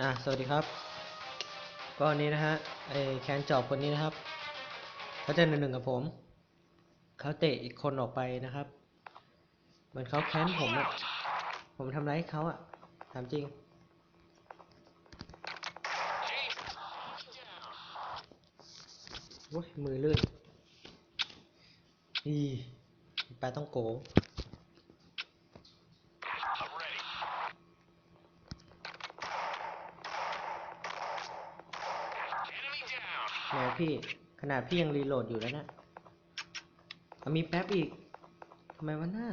อะสวัสดีครับ ก็อันนี้นะฮะไอแคนจอบคนนี้นะครับเขาจะหนึ่งหนึ่งกับผมเขาเตะอีกคนออกไปนะครับ เหมือนเขาแค้นผมอะผมทำไร้ายเขาอะถามจริง โอ้ยมือลื่นอีปต้องโก แหมพี่ขนาดพี่ยังรีโหลดอยู่แล้วนะมีแป๊บอีกทำไมวะหน้า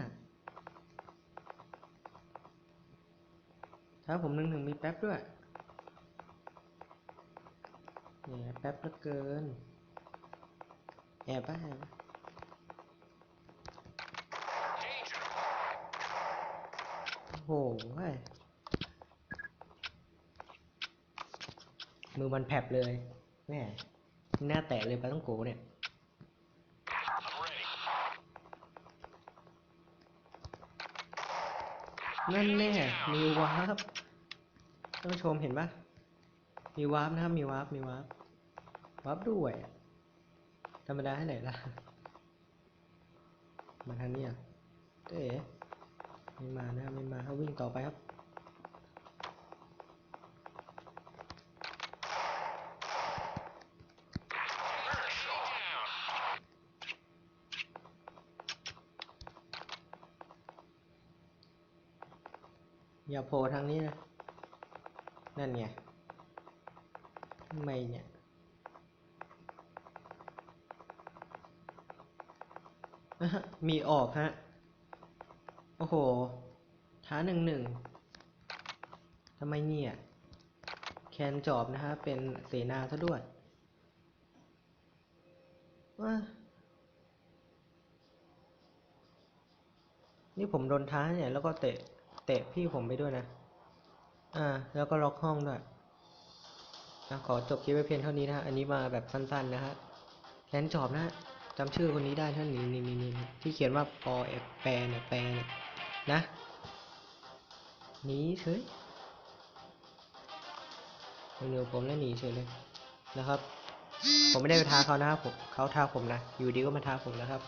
ถ้าผมหนึ่งหนึ่งมีแป๊บด้วยเนี่ยแป๊บเหลือเกิน แอบบ้าแอบปโอ้โหเว้ยมือมันแผลบเลยแม่ หน้าแตะเลยปลาต้องโกเนี่ยนั่นแน่มีวาร์ปท่านผู้ชมเห็นปะมีวาร์ปนะครับมีวาร์ปมีวาร์ปวาร์ปด้วยธรรมดาให้ไหนล่ะมาทางนี้อะเอ๊ะไม่มานะไม่มาเขาวิ่งต่อไปครับ อย่าโผล่ทางนี้นะ นั่นไงทำไมเนี่ย มีออกฮะ โอ้โห ท้าหนึ่งหนึ่งทำไมเนี่ย แคนจอบนะฮะ เป็นเสนาซะด้วยว้านี่ผมโดนท้าเนี่ย แล้วก็เตะ เตะพี่ผมไปด้วยนะ อ่า แล้วก็ล็อกห้องด้วยนะขอจบคลิปไว้เพียงเท่านี้นะฮะ อันนี้มาแบบสั้นๆนะฮะแคนจอบนะจำชื่อคนนี้ได้ท่านนี้นี่นี่นี่ที่เขียนว่าปอเอแปรเนี่ยแปรเนี่ยนะหนีเฉยเหนือผมแล้วหนีเฉยเลยนะครับ ผมไม่ได้ไปท้าเขานะครับผมเขาท้าผมนะ อยู่ดีก็มาท้าผมนะครับ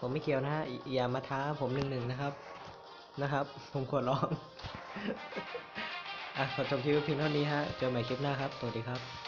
ผมไม่เกี่ยวนะฮะอย่ามาท้าผมหนึ่งหนึ่งนะครับ นะครับ ผมขอร้อง อะขอจบคลิปเพียงเท่านี้ฮะ เจอใหม่คลิปหน้าครับ สวัสดีครับ